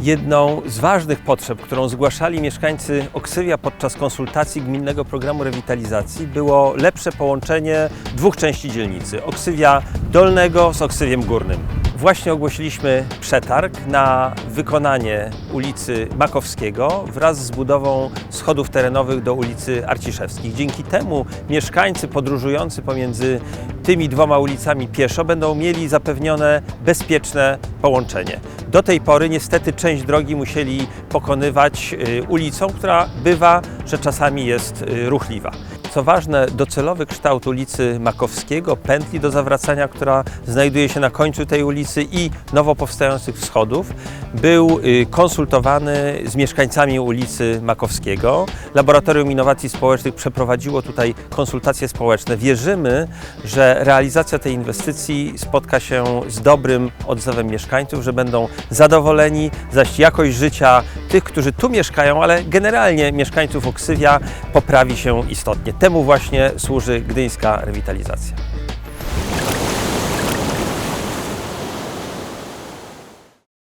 Jedną z ważnych potrzeb, którą zgłaszali mieszkańcy Oksywia podczas konsultacji gminnego programu rewitalizacji było lepsze połączenie dwóch części dzielnicy, Oksywia Dolnego z Oksywiem Górnym. Właśnie ogłosiliśmy przetarg na wykonanie ulicy Makowskiego wraz z budową schodów terenowych do ulicy Arciszewskich. Dzięki temu mieszkańcy podróżujący pomiędzy tymi dwoma ulicami pieszo będą mieli zapewnione bezpieczne połączenie. Do tej pory niestety część drogi musieli pokonywać y, ulicą, która bywa, że czasami jest y, ruchliwa. Co ważne, docelowy kształt ulicy Makowskiego, pętli do zawracania, która znajduje się na końcu tej ulicy i nowo powstających schodów, był y, konsultowany z mieszkańcami ulicy Makowskiego. Laboratorium Innowacji Społecznych przeprowadziło tutaj konsultacje społeczne. Wierzymy, realizacja tej inwestycji spotka się z dobrym odzewem mieszkańców, że będą zadowoleni, zaś jakość życia tych, którzy tu mieszkają, ale generalnie mieszkańców Oksywia poprawi się istotnie. Temu właśnie służy gdyńska rewitalizacja.